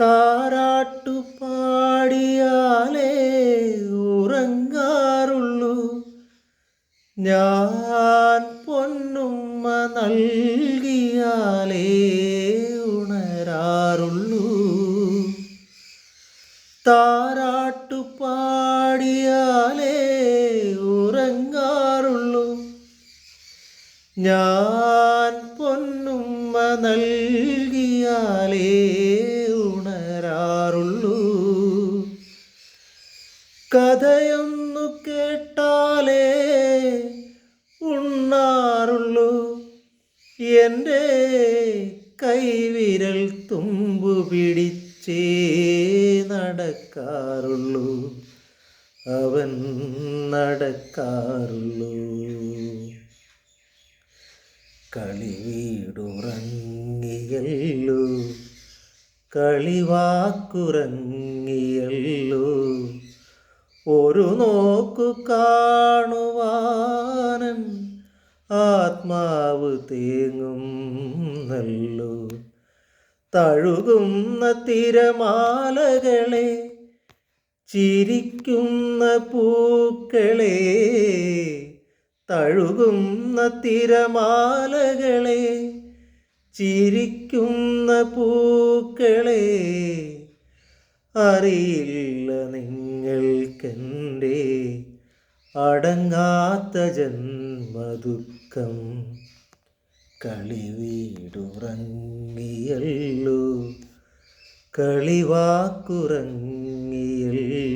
താരാട്ടു പാടിയാലേ ഉറങ്ങാറുള്ളൂ. ഞാൻ പൊന്നുമ്മ നൽകിയാലേ ഉണരാറുള്ളൂ. താരാട്ടു പാടിയാലേ ഉറങ്ങാറുള്ളൂ. ഞാൻ പൊന്നുമ്മ നൽകിയാലേ കഥയൊന്നു കേട്ടാലേ ഉണ്ണാറുള്ളൂ. എന്റെ കൈവിരൽ തുമ്പു പിടിച്ചേ നടക്കാറുള്ളൂ. അവൻ നടക്കാറുള്ളൂ. കളി വീടുറങ്ങിയല്ലോ കളിവാക്കുറങ്ങിയല്ലോ. ഒരു നോക്കു കാണുവാനൻ ആത്മാവ് തേങ്ങും നല്ലോ. തഴുകുന്ന തിരമാലകളെ ചിരിക്കുന്ന പൂക്കളെ തഴുകുന്ന തിരമാലകളെ ചിരിക്കുന്ന പൂക്കളെ അറിയില്ല നിങ്ങൾക്കെന്റെ അടങ്ങാത്ത ജന്മദുഃഖം. കളിവീടുറങ്ങിയല്ലോ കളിവാക്കുറങ്ങിയല്ലോ.